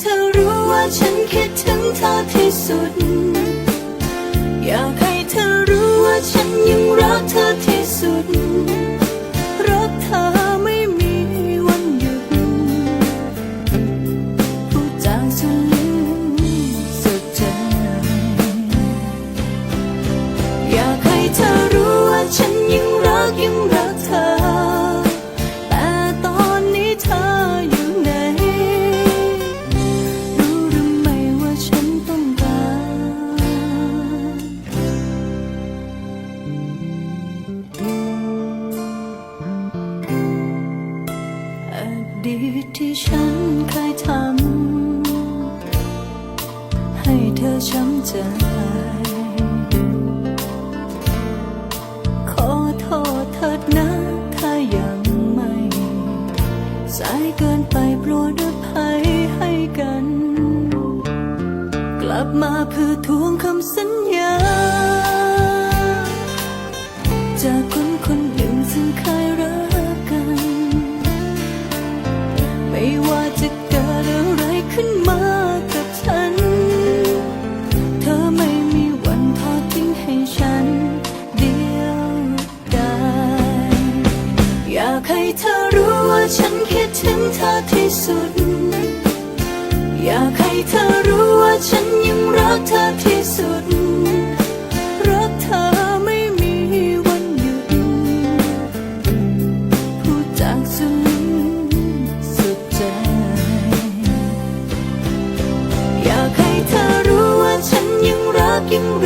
เธอรู้ว่าฉันคิดถึงเธอที่สุด อยาก ช้ำใจ ขอโทษเถิดนะ ถ้ายังไม่ สายเกินไปโปรดอภัยให้กัน กลับมาเพื่อทวงคำสัญญา จากคนคนหนึ่งซึ่งเคยรัก ฉันคิดถึงเธอที่สุด อยากให้เธอรู้ว่าฉันยังรักเธอที่สุด รักเธอไม่มีวันหยุด พูดจากสุดลึกสุดใจ อยากให้เธอรู้ว่าฉันยังรักยังรัก